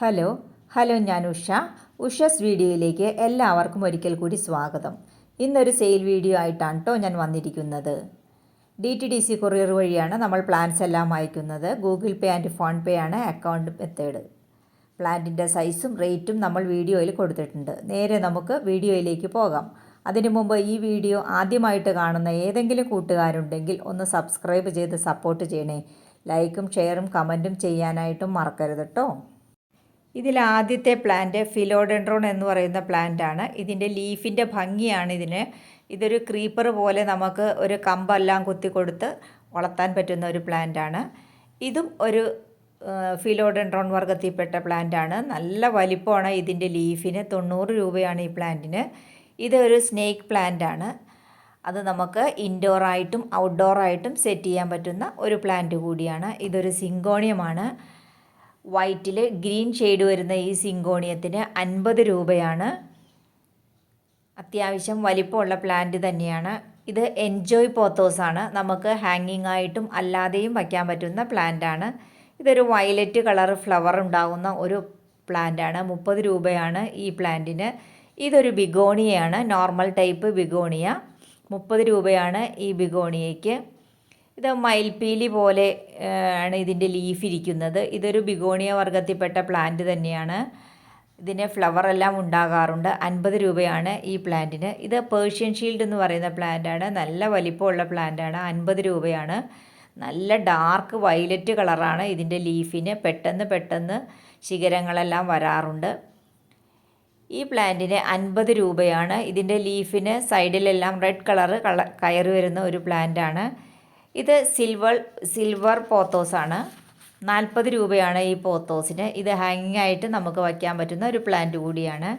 Hello hello ഞാൻ ഉഷ. ഉഷസ് വീഡിയോയിലേക്ക് എല്ലാവർക്കും ഒരിക്കൽ കൂടി സ്വാഗതം. ഇന്നൊരു സെയിൽ വീഡിയോ ആയിട്ടാണ് കേട്ടോ ഞാൻ വന്നിരിക്കുന്നത്. D T D C courier വഴിയാണ് നമ്മൾ പ്ലാൻസ് എല്ലാം അയക്കുന്നത്. Google Pay and PhonePe ആണ് അക്കൗണ്ട് മെത്തേഡ് പ്ലാന്റിന്റെ സൈസും റേറ്റും നമ്മൾ വീഡിയോയിൽ കൊടുത്തിട്ടുണ്ട്. നേരെ നമുക്ക് വീഡിയോയിലേക്ക് പോകാം. അതിനു മുമ്പ് ഈ വീഡിയോ ആദ്യമായിട്ട് കാണുന്ന ഏതെങ്കിലും കൂട്ടുകാരുണ്ടെങ്കിൽ ഒന്ന് സബ്സ്ക്രൈബ് ചെയ്ത് സപ്പോർട്ട് ചെയ്യണേ. ലൈക്കും ഷെയറും കമന്റും ചെയ്യാനായിട്ടും മറക്കരുത് കേട്ടോ ഇതിൽ ആദ്യത്തെ പ്ലാന്റ് ഫിലോഡെൻഡ്രോൺ എന്ന് പറയുന്ന പ്ലാന്റ് ആണ്. ഇതിന്റെ ലീഫിന്റെ ഭംഗിയാണ് ഇതിന്. ഇതൊരു ക്രീപ്പർ പോലെ നമുക്ക് ഒരു കമ്പെല്ലാം കുത്തി കൊടുത്ത് വളർത്താൻ പറ്റുന്ന ഒരു പ്ലാന്റ് ആണ്. ഇതും ഒരു ഫിലോഡെൻഡ്രോൺ വർഗത്തിൽപ്പെട്ട പ്ലാന്റ് ആണ്. നല്ല വലിപ്പമാണ് ഇതിന്റെ ലീഫിന് തൊണ്ണൂറ് രൂപയാണ് ഈ പ്ലാന്റിന് ഇതൊരു സ്നേക്ക് പ്ലാന്റ് ആണ്. അത് നമുക്ക് ഇൻഡോറായിട്ടും ഔട്ട്ഡോറായിട്ടും സെറ്റ് ചെയ്യാൻ പറ്റുന്ന ഒരു പ്ലാന്റ് കൂടിയാണ്. ഇതൊരു സിങ്കോണിയമാണ്. വൈറ്റിൽ ഗ്രീൻ ഷെയ്ഡ് വരുന്ന ഈ സിങ്കോണിയത്തിന് അൻപത് രൂപയാണ്. അത്യാവശ്യം വലിപ്പമുള്ള പ്ലാന്റ് തന്നെയാണ്. ഇത് എൻജോയ് പോത്തോസാണ്. നമുക്ക് ഹാങ്ങിങ് ആയിട്ടും അല്ലാതെയും വയ്ക്കാൻ പറ്റുന്ന പ്ലാന്റാണ്. ഇതൊരു വയലറ്റ് കളർ ഫ്ലവർ ഉണ്ടാകുന്ന ഒരു പ്ലാന്റാണ്. മുപ്പത് രൂപയാണ് ഈ പ്ലാന്റിന്. ഇതൊരു ബിഗോണിയയാണ് നോർമൽ ടൈപ്പ് ബിഗോണിയ. മുപ്പത് രൂപയാണ് ഈ ബിഗോണിയയ്ക്ക്. ഇത് മയിൽപ്പീലി പോലെ ആണ് ഇതിന്റെ ലീഫ് ഇരിക്കുന്നത്. ഇതൊരു ബിഗോണിയ വർഗത്തിൽപ്പെട്ട പ്ലാന്റ് തന്നെയാണ്. ഇതിന് ഫ്ലവർ എല്ലാം ഉണ്ടാകാറുണ്ട്. അൻപത് രൂപയാണ് ഈ പ്ലാന്റിന്. ഇത് പേർഷ്യൻ ഷീൽഡ് എന്ന് പറയുന്ന പ്ലാന്റാണ് നല്ല വലിപ്പമുള്ള പ്ലാന്റാണ് അൻപത് രൂപയാണ്. നല്ല ഡാർക്ക് വയലറ്റ് കളറാണ് ഇതിന്റെ ലീഫിന്. പെട്ടെന്ന് പെട്ടെന്ന് ശിഖരങ്ങളെല്ലാം വരാറുണ്ട്. ഈ പ്ലാന്റിന് അൻപത് രൂപയാണ്. ഇതിന്റെ ലീഫിന് സൈഡിലെല്ലാം റെഡ് കളറ് കള കയറി വരുന്ന ഒരു പ്ലാന്റാണ് ഇത് സിൽവർ സിൽവർ പോത്തോസാണ് നാൽപ്പത് രൂപയാണ് ഈ പോത്തോസിന് ഇത് ഹാങ്ങിങ് ആയിട്ട് നമുക്ക് വയ്ക്കാൻ പറ്റുന്ന ഒരു പ്ലാന്റ് കൂടിയാണ്.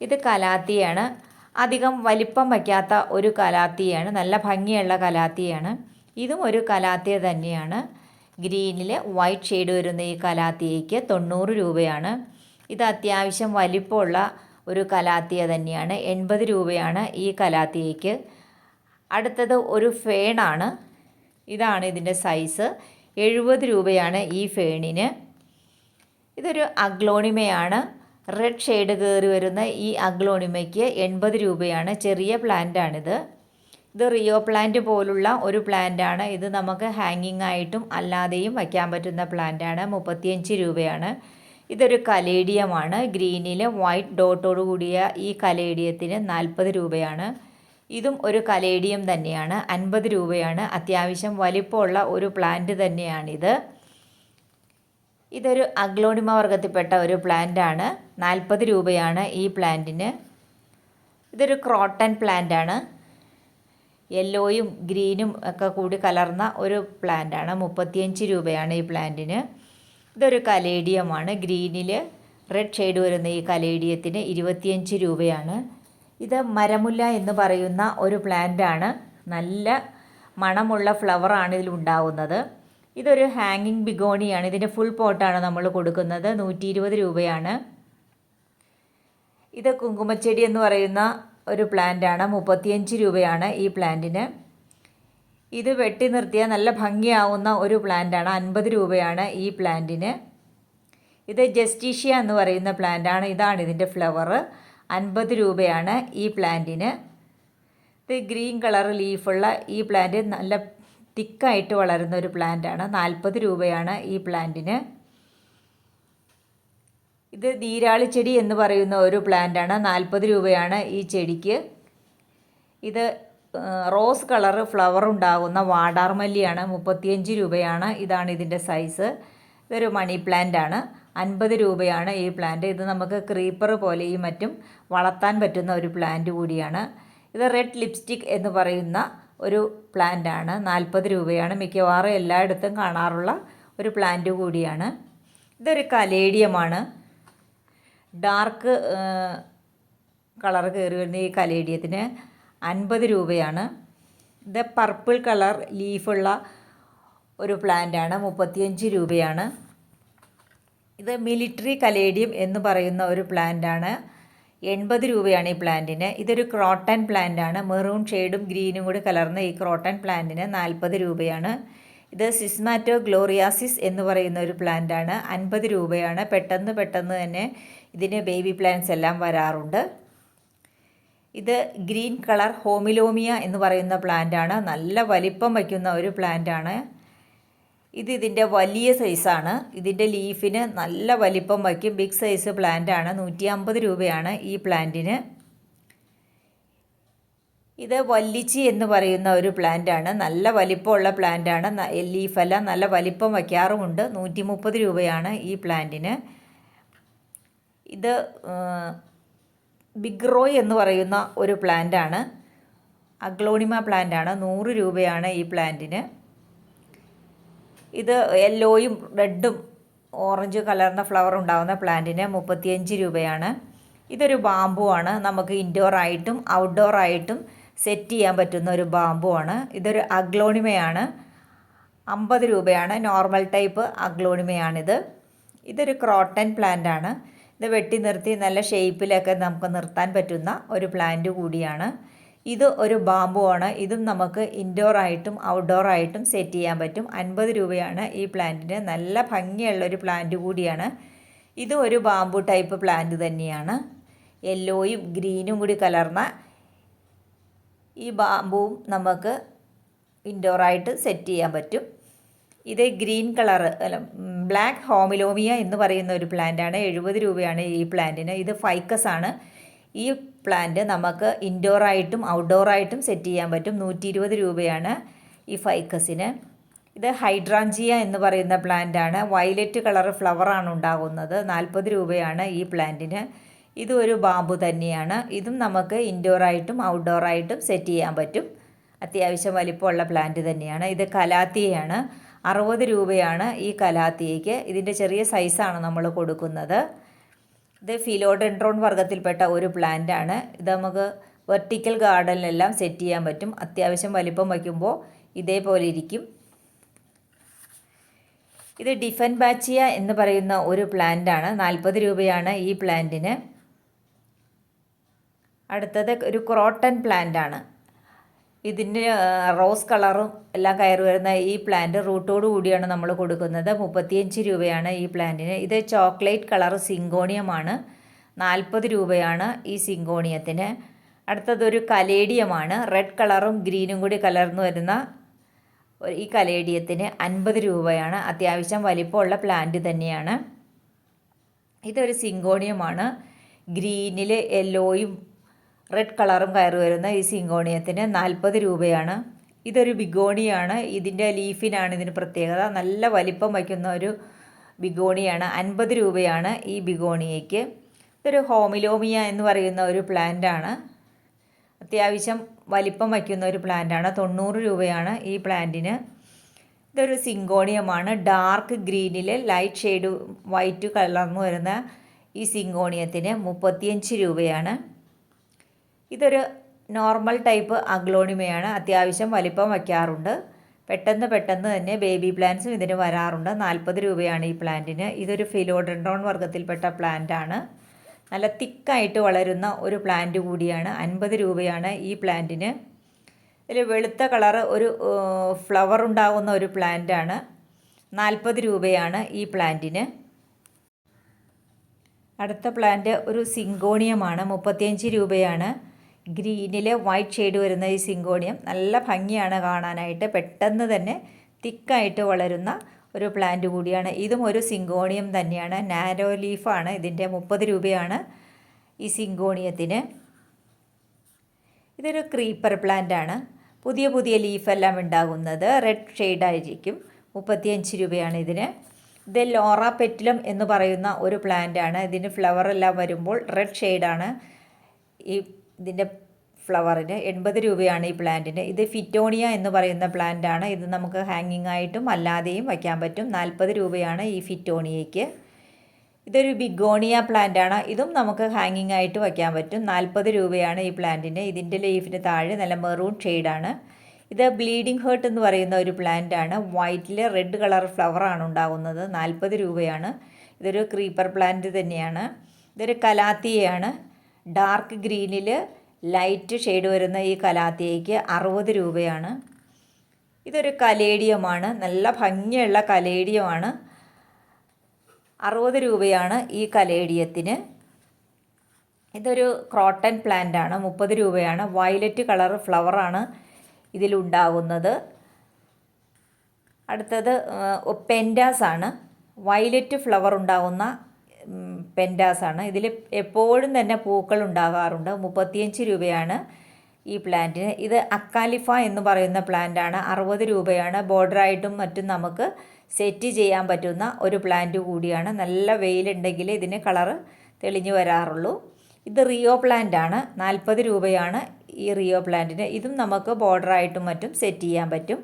ഇത് കലാത്തിയാണ്. അധികം വലിപ്പം വയ്ക്കാത്ത ഒരു കലാത്തിയാണ്. നല്ല ഭംഗിയുള്ള കലാത്തിയാണ്. ഇതും ഒരു കലാത്തിയ തന്നെയാണ്. ഗ്രീനിൽ വൈറ്റ് ഷെയ്ഡ് വരുന്ന ഈ കലാത്തിയയ്ക്ക് തൊണ്ണൂറ് രൂപയാണ്. ഇത് അത്യാവശ്യം വലിപ്പമുള്ള ഒരു കലാത്തിയ തന്നെയാണ്. എൺപത് രൂപയാണ് ഈ കലാത്തിയയ്ക്ക്. അടുത്തത് ഒരു ഫേണാണ് ഇതാണ് ഇതിന്റെ സൈസ് എഴുപത് രൂപയാണ് ഈ ഫേണിന്. ഇതൊരു അഗ്ലോണിമയാണ്. റെഡ് ഷെയ്ഡ് കയറി വരുന്ന ഈ അഗ്ലോണിമയ്ക്ക് എൺപത് രൂപയാണ്. ചെറിയ പ്ലാന്റാണിത് ഇത് റിയോ പ്ലാന്റ് പോലുള്ള ഒരു പ്ലാന്റാണ് ഇത് നമുക്ക് ഹാങ്ങിങ് ആയിട്ടും അല്ലാതെയും വയ്ക്കാൻ പറ്റുന്ന പ്ലാന്റാണ് മുപ്പത്തിയഞ്ച് രൂപയാണ്. ഇതൊരു കലേഡിയമാണ്. ഗ്രീനിൽ വൈറ്റ് ഡോട്ടോട് കൂടിയ ഈ കലേഡിയത്തിന് നാൽപ്പത് രൂപയാണ്. ഇതും ഒരു കലേഡിയം തന്നെയാണ്. അൻപത് രൂപയാണ്. അത്യാവശ്യം വലിപ്പമുള്ള ഒരു പ്ലാന്റ് തന്നെയാണിത്. ഇതൊരു അഗ്ലോണിമ വർഗത്തിൽപ്പെട്ട ഒരു പ്ലാന്റാണ് നാൽപ്പത് രൂപയാണ് ഈ പ്ലാന്റിന് ഇതൊരു ക്രോട്ടൺ പ്ലാന്റാണ് യെല്ലോയും ഗ്രീനും ഒക്കെ കൂടി കലർന്ന ഒരു പ്ലാന്റാണ് മുപ്പത്തിയഞ്ച് രൂപയാണ് ഈ പ്ലാന്റിന് ഇതൊരു കലേഡിയമാണ്. ഗ്രീനിൽ റെഡ് ഷെയ്ഡ് വരുന്ന ഈ കലേഡിയത്തിന് ഇരുപത്തിയഞ്ച് രൂപയാണ്. ഇത് മരമുല്ല എന്ന് പറയുന്ന ഒരു പ്ലാന്റ് ആണ്. നല്ല മണമുള്ള ഫ്ലവറാണ് ഇതിൽ ഉണ്ടാവുന്നത്. ഇതൊരു ഹാങ്ങിങ് ബിഗോണിയാണ്. ഇതിന്റെ ഫുൾ പോട്ടാണ് നമ്മൾ കൊടുക്കുന്നത്. നൂറ്റി ഇരുപത് രൂപയാണ്. ഇത് കുങ്കുമച്ചെടി എന്ന് പറയുന്ന ഒരു പ്ലാന്റാണ് മുപ്പത്തിയഞ്ച് രൂപയാണ് ഈ പ്ലാന്റിന് ഇത് വെട്ടി നിർത്തിയാൽ നല്ല ഭംഗിയാവുന്ന ഒരു പ്ലാന്റാണ് അൻപത് രൂപയാണ് ഈ പ്ലാന്റിന് ഇത് ജസ്റ്റീഷ്യ എന്ന് പറയുന്ന പ്ലാന്റാണ് ഇതാണ് ഇതിന്റെ ഫ്ലവർ അൻപത് രൂപയാണ് ഈ പ്ലാന്റിന്. ഇത് ഗ്രീൻ കളർ ലീഫുള്ള ഈ പ്ലാന്റ് നല്ല തിക്കായിട്ട് വളരുന്ന ഒരു പ്ലാന്റാണ്. നാൽപ്പത് രൂപയാണ് ഈ പ്ലാന്റിന്. ഇത് നീരാളി ചെടി എന്ന് പറയുന്ന ഒരു പ്ലാന്റാണ്. നാൽപ്പത് രൂപയാണ് ഈ ചെടിക്ക്. ഇത് റോസ് കളർ ഫ്ലവർ ഉണ്ടാകുന്ന വാടാർമല്ലിയാണ്. മുപ്പത്തിയഞ്ച് രൂപയാണ് ഇതാണ് ഇതിന്റെ സൈസ്. ഇതൊരു മണി പ്ലാന്റ് ആണ് അൻപത് രൂപയാണ് ഈ പ്ലാന്റ് ഇത് നമുക്ക് ക്രീപ്പർ പോലെയും മറ്റും വളർത്താൻ പറ്റുന്ന ഒരു പ്ലാന്റ് കൂടിയാണ്. ഇത് റെഡ് ലിപ്സ്റ്റിക് എന്ന് പറയുന്ന ഒരു പ്ലാന്റ് ആണ്. നാൽപ്പത് രൂപയാണ്. മിക്കവാറും എല്ലായിടത്തും കാണാറുള്ള ഒരു പ്ലാന്റ് കൂടിയാണ്. ഇതൊരു കലേഡിയമാണ്. ഡാർക്ക് കളർ കയറി വരുന്ന ഈ കലേഡിയത്തിന് അൻപത് രൂപയാണ്. ഇത് പർപ്പിൾ കളർ ലീഫുള്ള ഒരു പ്ലാന്റാണ് മുപ്പത്തിയഞ്ച് രൂപയാണ്. ഇത് മിലിറ്ററി കലേഡിയം എന്ന് പറയുന്ന ഒരു പ്ലാന്റാണ് എൺപത് രൂപയാണ് ഈ പ്ലാന്റിന് ഇതൊരു ക്രോട്ടൺ പ്ലാന്റാണ് മെറൂൺ ഷെയ്ഡും ഗ്രീനും കൂടി കലർന്ന ഈ ക്രോട്ടൺ പ്ലാന്റിന് നാൽപ്പത് രൂപയാണ്. ഇത് സിസ്മാറ്റോ ഗ്ലോറിയാസിസ് എന്ന് പറയുന്ന ഒരു പ്ലാന്റ് ആണ്. അൻപത് രൂപയാണ്. പെട്ടെന്ന് പെട്ടെന്ന് തന്നെ ഇതിന് ബേബി പ്ലാന്റ്സ് എല്ലാം വരാറുണ്ട്. ഇത് ഗ്രീൻ കളർ ഹോമിലോമിയ എന്ന് പറയുന്ന പ്ലാന്റ് ആണ്. നല്ല വലിപ്പം വയ്ക്കുന്ന ഒരു പ്ലാന്റ് ആണ്. ഇത് ഇതിന്റെ വലിയ സൈസാണ്. ഇതിന്റെ ലീഫിന് നല്ല വലിപ്പം വയ്ക്കും. ബിഗ് സൈസ് പ്ലാന്റ് ആണ്. നൂറ്റി അമ്പത് രൂപയാണ് ഈ പ്ലാന്റിന്. ഇത് വല്ലിച്ചി എന്ന് പറയുന്ന ഒരു പ്ലാന്റ് ആണ്. നല്ല വലിപ്പമുള്ള പ്ലാന്റ് ആണ്. ലീഫെല്ലാം നല്ല വലിപ്പം വയ്ക്കാറുമുണ്ട്. നൂറ്റി മുപ്പത് രൂപയാണ് ഈ പ്ലാന്റിന്. ഇത് ബിഗ് റോയ് എന്ന് പറയുന്ന ഒരു പ്ലാന്റ് ആണ്. അഗ്ലോണിമ പ്ലാന്റ് ആണ്. നൂറ് രൂപയാണ് ഈ പ്ലാന്റിന്. ഇത് യെല്ലോയും റെഡും ഓറഞ്ച് കലർന്ന ഫ്ലവർ ഉണ്ടാകുന്ന പ്ലാന്റിന് മുപ്പത്തിയഞ്ച് രൂപയാണ്. ഇതൊരു ബാമ്പു ആണ്. നമുക്ക് ഇൻഡോർ ആയിട്ടും ഔട്ട്ഡോർ ആയിട്ടും സെറ്റ് ചെയ്യാൻ പറ്റുന്ന ഒരു ബാമ്പു ആണ്. ഇതൊരു അഗ്ലോണിമയാണ്. അമ്പത് രൂപയാണ്. നോർമൽ ടൈപ്പ് അഗ്ലോണിമയാണിത്. ഇതൊരു ക്രോട്ടൻ പ്ലാന്റ് ആണ്. ഇത് വെട്ടി നിർത്തി നല്ല ഷേപ്പിലൊക്കെ നമുക്ക് നിർത്താൻ പറ്റുന്ന ഒരു പ്ലാന്റ് കൂടിയാണ്. ഇത് ഒരു ബാമ്പു ആണ്. ഇതും നമുക്ക് ഇൻഡോർ ആയിട്ടും ഔട്ട്ഡോർ ആയിട്ടും സെറ്റ് ചെയ്യാൻ പറ്റും. അൻപത് രൂപയാണ് ഈ പ്ലാന്റിന്. നല്ല ഭംഗിയുള്ള ഒരു പ്ലാന്റ് കൂടിയാണ്. ഇത് ഒരു ബാമ്പു ടൈപ്പ് പ്ലാന്റ് തന്നെയാണ്. യെല്ലോയും ഗ്രീനും കൂടി കലർന്ന ഈ ബാമ്പുവും നമുക്ക് ഇൻഡോറായിട്ട് സെറ്റ് ചെയ്യാൻ പറ്റും. ഇത് ഗ്രീൻ കളർ അല്ല ബ്ലാക്ക് ഹോമിലോമിയ എന്ന് പറയുന്ന ഒരു പ്ലാന്റാണ് എഴുപത് രൂപയാണ് ഈ പ്ലാന്റിന് ഇത് ഫൈക്കസ് ആണ്. ഈ പ്ലാന്റ് നമുക്ക് ഇൻഡോറായിട്ടും ഔട്ട്ഡോറായിട്ടും സെറ്റ് ചെയ്യാൻ പറ്റും. നൂറ്റി ഇരുപത് രൂപയാണ് ഈ ഫൈക്കസിന്. ഇത് ഹൈഡ്രാഞ്ചിയ എന്ന് പറയുന്ന പ്ലാന്റാണ് വയലറ്റ് കളർ ഫ്ലവറാണ് ഉണ്ടാകുന്നത്. നാൽപ്പത് രൂപയാണ് ഈ പ്ലാന്റിന്. ഇത് ഒരു ബാമ്പു തന്നെയാണ്. ഇതും നമുക്ക് ഇൻഡോറായിട്ടും ഔട്ട്ഡോറായിട്ടും സെറ്റ് ചെയ്യാൻ പറ്റും. അത്യാവശ്യം വലിപ്പമുള്ള പ്ലാന്റ് തന്നെയാണ്. ഇത് കലാത്തിയാണ് അറുപത് രൂപയാണ് ഈ കലാത്തിയയ്ക്ക്. ഇതിന്റെ ചെറിയ സൈസാണ് നമ്മൾ കൊടുക്കുന്നത്. ഇത് ഫിലോഡെൻഡ്രോൺ വർഗത്തിൽപ്പെട്ട ഒരു പ്ലാന്റ് ആണ്. ഇത് നമുക്ക് വെർട്ടിക്കൽ ഗാർഡനിലെല്ലാം സെറ്റ് ചെയ്യാൻ പറ്റും. അത്യാവശ്യം വലിപ്പം വയ്ക്കുമ്പോൾ ഇതേപോലെ ഇരിക്കും. ഇത് ഡിഫൻ ബാച്ചിയ എന്ന് പറയുന്ന ഒരു പ്ലാന്റ് ആണ്. നാൽപ്പത് രൂപയാണ് ഈ പ്ലാന്റിന് അടുത്തത് ഒരു ക്രോട്ടൺ പ്ലാന്റ് ആണ്. ഇതിന്റെ റോസ് കളറും എല്ലാം കയറി വരുന്ന ഈ പ്ലാന്റ് റൂട്ടോട് കൂടിയാണ് നമ്മൾ കൊടുക്കുന്നത്. മുപ്പത്തിയഞ്ച് രൂപയാണ് ഈ പ്ലാന്റിന്. ഇത് ചോക്ലേറ്റ് കളർ സിങ്കോണിയമാണ്. നാൽപ്പത് രൂപയാണ് ഈ സിങ്കോണിയത്തിന്. അടുത്തതൊരു കലേഡിയമാണ്. റെഡ് കളറും ഗ്രീനും കൂടി കലർന്നു വരുന്ന ഈ കലേഡിയത്തിന് അൻപത് രൂപയാണ്. അത്യാവശ്യം വലിപ്പമുള്ള പ്ലാന്റ് തന്നെയാണ്. ഇതൊരു സിങ്കോണിയമാണ്. ഗ്രീനിൽ യെല്ലോയും റെഡ് കളറും കയറി വരുന്ന ഈ സിങ്കോണിയത്തിന് നാൽപ്പത് രൂപയാണ്. ഇതൊരു ബിഗോണിയാണ്. ഇതിന്റെ ലീഫിനാണ് ഇതിന് പ്രത്യേകത. നല്ല വലിപ്പം വയ്ക്കുന്ന ഒരു ബിഗോണിയാണ്. അൻപത് രൂപയാണ് ഈ ബിഗോണിയയ്ക്ക്. ഇതൊരു ഹോമിലോമിയ എന്ന് പറയുന്ന ഒരു പ്ലാന്റാണ് അത്യാവശ്യം വലിപ്പം വയ്ക്കുന്ന ഒരു പ്ലാന്റാണ് തൊണ്ണൂറ് രൂപയാണ് ഈ പ്ലാന്റിന് ഇതൊരു സിങ്കോണിയമാണ്. ഡാർക്ക് ഗ്രീനിൽ ലൈറ്റ് ഷെയ്ഡ് വൈറ്റ് കളർന്ന് വരുന്ന ഈ സിങ്കോണിയത്തിന് മുപ്പത്തിയഞ്ച് രൂപയാണ്. ഇതൊരു നോർമൽ ടൈപ്പ് അഗ്ലോണിമയാണ്. അത്യാവശ്യം വലിപ്പം വയ്ക്കാറുണ്ട്. പെട്ടെന്ന് പെട്ടെന്ന് തന്നെ ബേബി പ്ലാന്റ്സും ഇതിന് വരാറുണ്ട്. നാൽപ്പത് രൂപയാണ് ഈ പ്ലാന്റിന്. ഇതൊരു ഫിലോഡെൻഡ്രോൺ വർഗത്തിൽപ്പെട്ട പ്ലാന്റാണ്. നല്ല തിക്കായിട്ട് വളരുന്ന ഒരു പ്ലാന്റ് കൂടിയാണ്. അൻപത് രൂപയാണ് ഈ പ്ലാന്റിന്. ഇതിൽ വെളുത്ത കളറ് ഒരു ഫ്ലവർ ഉണ്ടാകുന്ന ഒരു പ്ലാന്റാണ്. നാൽപ്പത് രൂപയാണ് ഈ പ്ലാന്റിന്. അടുത്ത പ്ലാന്റ് ഒരു സിങ്കോണിയമാണ്. മുപ്പത്തിയഞ്ച് രൂപയാണ്. ഗ്രീനിൽ വൈറ്റ് ഷെയ്ഡ് വരുന്ന ഈ സിങ്കോണിയം നല്ല ഭംഗിയാണ് കാണാനായിട്ട്. പെട്ടെന്ന് തന്നെ തിക്കായിട്ട് വളരുന്ന ഒരു പ്ലാന്റ് കൂടിയാണ്. ഇതും ഒരു സിങ്കോണിയം തന്നെയാണ്. നാരോ ലീഫാണ് ഇതിന്റെ മുപ്പത് രൂപയാണ് ഈ സിങ്കോണിയത്തിന്. ഇതൊരു ക്രീപ്പർ പ്ലാന്റ് ആണ്. പുതിയ പുതിയ ലീഫെല്ലാം ഉണ്ടാകുന്നത്. റെഡ് ഷെയ്ഡായിരിക്കും മുപ്പത്തിയഞ്ച് രൂപയാണ് ഇതിന്. ഇത് ലോറ പെറ്റിലം എന്ന് പറയുന്ന ഒരു പ്ലാന്റ് ആണ്. ഇതിന് ഫ്ലവർ എല്ലാം വരുമ്പോൾ റെഡ് ഷെയ്ഡാണ് ഈ ഇതിന്റെ ഫ്ലവറിന് എൺപത് രൂപയാണ് ഈ പ്ലാന്റിന്. ഇത് ഫിറ്റോണിയ എന്ന് പറയുന്ന പ്ലാന്റാണ്. ഇത് നമുക്ക് ഹാങ്ങിങ് ആയിട്ടും അല്ലാതെയും വയ്ക്കാൻ പറ്റും. നാൽപ്പത് രൂപയാണ് ഈ ഫിറ്റോണിയയ്ക്ക്. ഇതൊരു ബിഗോണിയ പ്ലാന്റാണ്. ഇതും നമുക്ക് ഹാങ്ങിങ് ആയിട്ട് വയ്ക്കാൻ പറ്റും. നാൽപ്പത് രൂപയാണ് ഈ പ്ലാന്റിന്. ഇതിന്റെ ലീഫിന് താഴെ നല്ല മെറൂൺ ഷെയ്ഡാണ് ഇത് ബ്ലീഡിംഗ് ഹേർട്ട് എന്ന് പറയുന്ന ഒരു പ്ലാന്റാണ്. വൈറ്റിൽ റെഡ് കളർ ഫ്ലവറാണ് ഉണ്ടാകുന്നത് നാൽപ്പത് രൂപയാണ്. ഇതൊരു ക്രീപ്പർ പ്ലാന്റ് തന്നെയാണ്. ഇതൊരു കലാത്തിയാണ് ഡാർക്ക് ഗ്രീനിൽ ലൈറ്റ് ഷെയ്ഡ് വരുന്ന ഈ കലാത്തിയയ്ക്ക് അറുപത് രൂപയാണ്. ഇതൊരു കലേഡിയമാണ്. നല്ല ഭംഗിയുള്ള കലേഡിയമാണ്. അറുപത് രൂപയാണ് ഈ കലേഡിയത്തിന്. ഇതൊരു ക്രോട്ടൺ പ്ലാന്റ് ആണ്. മുപ്പത് രൂപയാണ്. വയലറ്റ് കളർ ഫ്ലവറാണ് ഇതിലുണ്ടാകുന്നത് അടുത്തത് പെൻഡാസ് ആണ്. വയലറ്റ് ഫ്ലവർ ഉണ്ടാകുന്ന പെൻഡാസ് ആണ്. ഇതിൽ എപ്പോഴും തന്നെ പൂക്കൾ ഉണ്ടാകാറുണ്ട് മുപ്പത്തിയഞ്ച് രൂപയാണ് ഈ പ്ലാന്റിന്. ഇത് അക്കാലിഫ എന്ന് പറയുന്ന പ്ലാന്റാണ്. അറുപത് രൂപയാണ്. ബോർഡറായിട്ടും മറ്റും നമുക്ക് സെറ്റ് ചെയ്യാൻ പറ്റുന്ന ഒരു പ്ലാന്റ് കൂടിയാണ്. നല്ല വെയിലുണ്ടെങ്കിൽ ഇതിന് കളറ് തെളിഞ്ഞു വരാറുള്ളൂ. ഇത് റിയോ പ്ലാന്റാണ് നാൽപ്പത് രൂപയാണ് ഈ റിയോ പ്ലാന്റിന്. ഇതും നമുക്ക് ബോർഡറായിട്ടും മറ്റും സെറ്റ് ചെയ്യാൻ പറ്റും.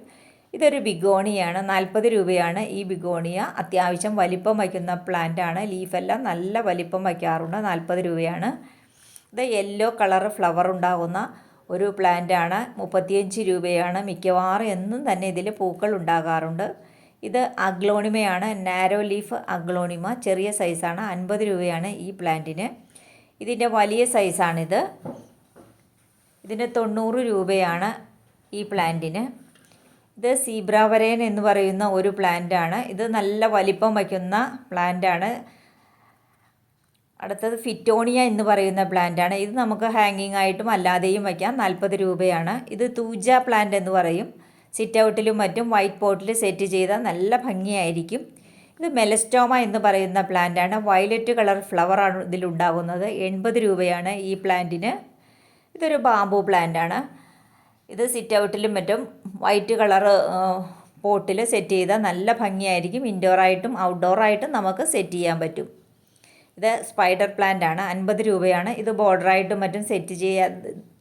ഇതൊരു ബിഗോണിയാണ്. നാൽപ്പത് രൂപയാണ് ഈ ബിഗോണിയ. അത്യാവശ്യം വലിപ്പം വയ്ക്കുന്ന പ്ലാന്റാണ് ലീഫെല്ലാം നല്ല വലിപ്പം വയ്ക്കാറുണ്ട്. നാൽപ്പത് രൂപയാണ്. ഇത് യെല്ലോ കളർ ഫ്ലവർ ഉണ്ടാകുന്ന ഒരു പ്ലാന്റാണ് മുപ്പത്തിയഞ്ച് രൂപയാണ്. മിക്കവാറും എന്നും തന്നെ ഇതിൽ പൂക്കൾ ഉണ്ടാകാറുണ്ട്. ഇത് അഗ്ലോണിമയാണ്. Narrow leaf aglaonema. ചെറിയ സൈസാണ് അൻപത് രൂപയാണ് ഈ പ്ലാന്റിന് ഇതിന്റെ വലിയ സൈസാണിത് ഇതിന് തൊണ്ണൂറ് രൂപയാണ് ഈ പ്ലാന്റിന് ഇത് സീബ്രാവരയൻ എന്ന് പറയുന്ന ഒരു പ്ലാന്റ് ആണ്. ഇത് നല്ല വലിപ്പം വയ്ക്കുന്ന ആണ്. അടുത്തത് ഫിറ്റോണിയ എന്ന് പറയുന്ന പ്ലാന്റ് ആണ്. ഇത് നമുക്ക് ഹാങ്ങിങ് ആയിട്ടും അല്ലാതെയും വയ്ക്കാം. നാൽപ്പത് രൂപയാണ്. ഇത് തൂജ പ്ലാന്റ് എന്ന് പറയും. സിറ്റ് ഔട്ടിലും മറ്റും വൈറ്റ് പോട്ടിൽ സെറ്റ് ചെയ്താൽ നല്ല ഭംഗിയായിരിക്കും. ഇത് മെലസ്റ്റോമ എന്ന് പറയുന്ന പ്ലാന്റ് ആണ്. വയലറ്റ് കളർ ഫ്ലവറാണ് ഇതിലുണ്ടാകുന്നത് എൺപത് രൂപയാണ് ഈ പ്ലാന്റിന് ഇതൊരു ബാമ്പു പ്ലാന്റാണ് ഇത് സിറ്റ് ഔട്ടിലും മറ്റും വൈറ്റ് കളറ് പോട്ടിൽ സെറ്റ് ചെയ്താൽ നല്ല ഭംഗിയായിരിക്കും. ഇൻഡോറായിട്ടും ഔട്ട്ഡോറായിട്ടും നമുക്ക് സെറ്റ് ചെയ്യാൻ പറ്റും. ഇത് സ്പൈഡർ പ്ലാന്റ് ആണ്. അൻപത് രൂപയാണ്. ഇത് ബോർഡറായിട്ടും മറ്റും സെറ്റ് ചെയ്യാ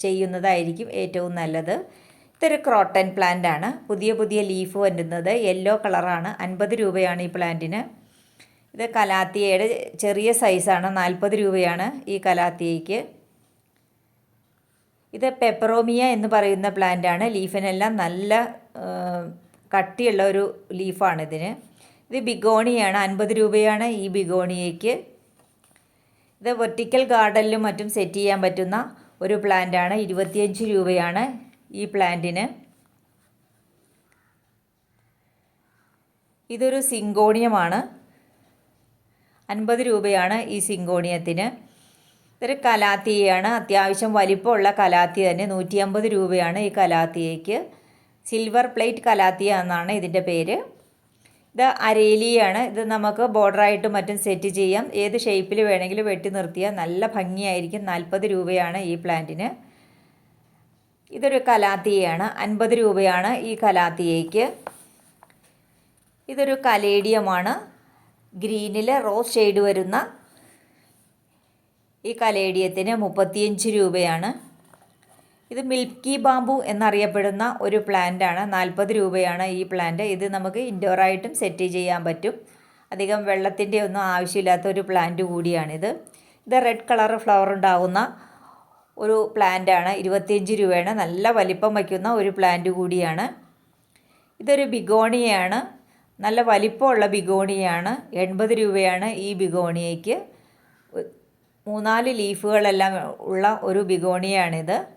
ചെയ്യുന്നതായിരിക്കും ഏറ്റവും നല്ലത്. ഇതൊരു ക്രോട്ടൻ പ്ലാന്റ് ആണ്. പുതിയ പുതിയ ലീഫ് വരുന്നത് യെല്ലോ കളറാണ് അൻപത് രൂപയാണ് ഈ പ്ലാന്റിന് ഇത് കലാത്തിയയുടെ ചെറിയ സൈസാണ് നാൽപ്പത് രൂപയാണ് ഈ കലാത്തിയയ്ക്ക്. ഇത് പെപ്പറോമിയ എന്ന് പറയുന്ന പ്ലാന്റ് ആണ്. ലീഫിനെല്ലാം നല്ല കട്ടിയുള്ള ഒരു ലീഫാണ് ഇതിന്. ഇത് ബിഗോണിയാണ് അൻപത് രൂപയാണ് ഈ ബിഗോണിയയ്ക്ക്. ഇത് വെർട്ടിക്കൽ ഗാർഡനിലും മറ്റും സെറ്റ് ചെയ്യാൻ പറ്റുന്ന ഒരു പ്ലാന്റ് ആണ്. ഇരുപത്തിയഞ്ച് രൂപയാണ് ഈ പ്ലാന്റിന് ഇതൊരു സിങ്കോണിയമാണ്. അൻപത് രൂപയാണ് ഈ സിങ്കോണിയത്തിന്. ഇതൊരു കലാത്തിയാണ് അത്യാവശ്യം വലിപ്പമുള്ള കലാത്തി തന്നെ. നൂറ്റി അമ്പത് രൂപയാണ് ഈ കലാത്തിയയ്ക്ക്. സിൽവർ പ്ലേറ്റ് കലാത്തിയ എന്നാണ് ഇതിന്റെ പേര്. ഇത് അരേലിയാണ്. ഇത് നമുക്ക് ബോർഡറായിട്ട് മറ്റും സെറ്റ് ചെയ്യാം. ഏത് ഷേപ്പിൽ വേണമെങ്കിലും വെട്ടി നിർത്തിയാൽ നല്ല ഭംഗിയായിരിക്കും. നാൽപ്പത് രൂപയാണ് ഈ പ്ലാന്റിന് ഇതൊരു കലാത്തിയയാണ്. അൻപത് രൂപയാണ് ഈ കലാത്തിയയ്ക്ക്. ഇതൊരു കലേഡിയമാണ്. ഗ്രീനിൽ റോസ് ഷെയ്ഡ് വരുന്ന ഈ കലേഡിയത്തിന് മുപ്പത്തിയഞ്ച് രൂപയാണ്. ഇത് മിൽക്കി ബാമ്പു എന്നറിയപ്പെടുന്ന ഒരു പ്ലാന്റാണ്. നാൽപ്പത് രൂപയാണ് ഈ പ്ലാന്റ്. ഇത് നമുക്ക് ഇൻഡോറായിട്ടും സെറ്റ് ചെയ്യാൻ പറ്റും. അധികം വെള്ളത്തിന്റെ ഒന്നും ആവശ്യമില്ലാത്ത ഒരു പ്ലാന്റ് കൂടിയാണിത്. ഇത് റെഡ് കളർ ഫ്ലവർ ഉണ്ടാകുന്ന ഒരു പ്ലാന്റാണ്. ഇരുപത്തിയഞ്ച് രൂപയാണ്. നല്ല വലിപ്പം വയ്ക്കുന്ന ഒരു പ്ലാന്റ് കൂടിയാണ്. ഇതൊരു ബിഗോണിയയാണ്. നല്ല വലിപ്പമുള്ള ബിഗോണിയാണ്. എൺപത് രൂപയാണ് ഈ ബിഗോണിയയ്ക്ക്. മൂന്നാൽ ലീഫുകളെല്ലാം ഉള്ള ഒരു ബിഗോണിയാണിത്.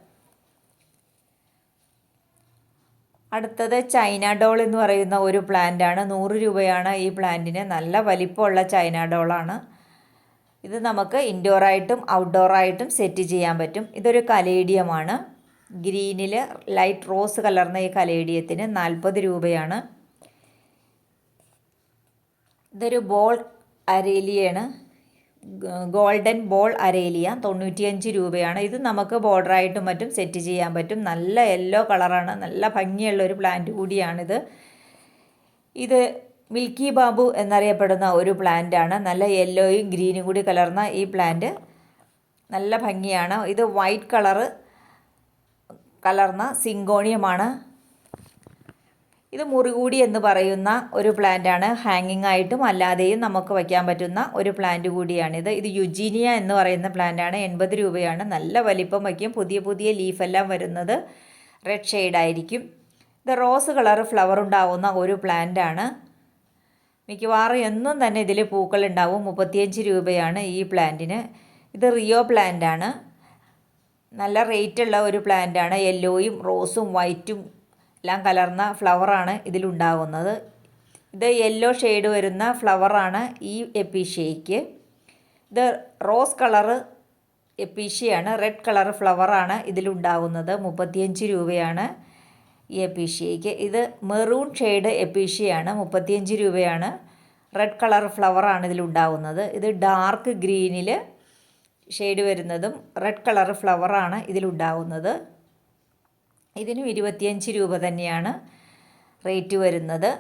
അടുത്തത് ചൈന ഡോൾ എന്ന് പറയുന്ന ഒരു പ്ലാന്റാണ്. നൂറ് രൂപയാണ് ഈ പ്ലാന്റിന്. നല്ല വലിപ്പമുള്ള ചൈന ഡോളാണ്. ഇത് നമുക്ക് ഇൻഡോറായിട്ടും ഔട്ട്ഡോറായിട്ടും സെറ്റ് ചെയ്യാൻ പറ്റും. ഇതൊരു കലേഡിയമാണ്. ഗ്രീനിൽ ലൈറ്റ് റോസ് കലർന്ന ഈ കലേഡിയത്തിന് നാൽപ്പത് രൂപയാണ്. ഇതൊരു ബോൾ അരേലിയാണ്. ഗോൾഡൻ ബോൾ അരേലിയ തൊണ്ണൂറ്റിയഞ്ച് രൂപയാണ്. ഇത് നമുക്ക് ബോർഡറായിട്ടും മറ്റും സെറ്റ് ചെയ്യാൻ പറ്റും. നല്ല യെല്ലോ കളറാണ് നല്ല ഭംഗിയുള്ള ഒരു പ്ലാന്റ് കൂടിയാണിത്. ഇത് മിൽക്കി ബാബു എന്നറിയപ്പെടുന്ന ഒരു പ്ലാന്റാണ് നല്ല യെല്ലോയും ഗ്രീനും കൂടി കലർന്ന ഈ പ്ലാന്റ് നല്ല ഭംഗിയാണ്. ഇത് വൈറ്റ് കളറ് കലർന്ന സിങ്കോണിയമാണ്. ഇത് മുറികൂടി എന്ന് പറയുന്ന ഒരു പ്ലാന്റ് ആണ് ഹാങ്ങിങ് ആയിട്ടും അല്ലാതെയും നമുക്ക് വയ്ക്കാൻ പറ്റുന്ന ഒരു പ്ലാന്റ് കൂടിയാണിത്. ഇത് യുജീനിയ എന്ന് പറയുന്ന പ്ലാന്റ് ആണ്. എൺപത് രൂപയാണ്. നല്ല വലിപ്പം വയ്ക്കും. പുതിയ പുതിയ ലീഫെല്ലാം വരുന്നത് റെഡ് ഷെയ്ഡായിരിക്കും ഇത് റോസ് കളർ ഫ്ലവർ ഉണ്ടാവുന്ന ഒരു പ്ലാന്റ് ആണ്. മിക്കവാറും എന്നും തന്നെ ഇതിൽ പൂക്കൾ ഉണ്ടാവും. മുപ്പത്തിയഞ്ച് രൂപയാണ് ഈ പ്ലാന്റിന് ഇത് റിയോ പ്ലാന്റ് ആണ്. നല്ല റേറ്റുള്ള ഒരു പ്ലാന്റ് പ്ലാന്റാണ് യെല്ലോയും റോസും വൈറ്റും എല്ലാം കലർന്ന ഫ്ലവറാണ് ഇതിലുണ്ടാകുന്നത് ഇത് യെല്ലോ ഷെയ്ഡ് വരുന്ന ഫ്ലവറാണ് ഈ എപ്പീഷ്യയ്ക്ക് ഇത് റോസ് കളറ് എപ്പീഷ്യയാണ് റെഡ് കളർ ഫ്ലവറാണ് ഇതിലുണ്ടാകുന്നത് മുപ്പത്തിയഞ്ച് രൂപയാണ് ഈ എപ്പീഷ്യയ്ക്ക് ഇത് മെറൂൺ ഷെയ്ഡ് എപ്പീഷ്യയാണ് മുപ്പത്തിയഞ്ച് രൂപയാണ്. റെഡ് കളർ ഫ്ലവറാണ് ഇതിലുണ്ടാകുന്നത് ഇത് ഡാർക്ക് ഗ്രീനിൽ ഷെയ്ഡ് വരുന്നതും റെഡ് കളർ ഫ്ലവറാണ് ഇതിലുണ്ടാകുന്നത് ഇതിനും ഇരുപത്തിയഞ്ച് രൂപ തന്നെയാണ് റേറ്റ് വരുന്നത്.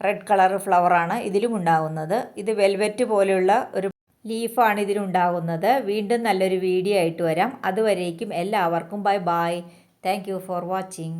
റെഡ് കളർ ഫ്ലവറാണ് ഇതിലും ഉണ്ടാകുന്നത് ഇത് വെൽവെറ്റ് പോലെയുള്ള ഒരു ലീഫാണ് ഇതിനുണ്ടാകുന്നത് വീണ്ടും നല്ലൊരു വീഡിയോ ആയിട്ട് വരാം. അതുവരേക്കും എല്ലാവർക്കും bye bye thank for watching.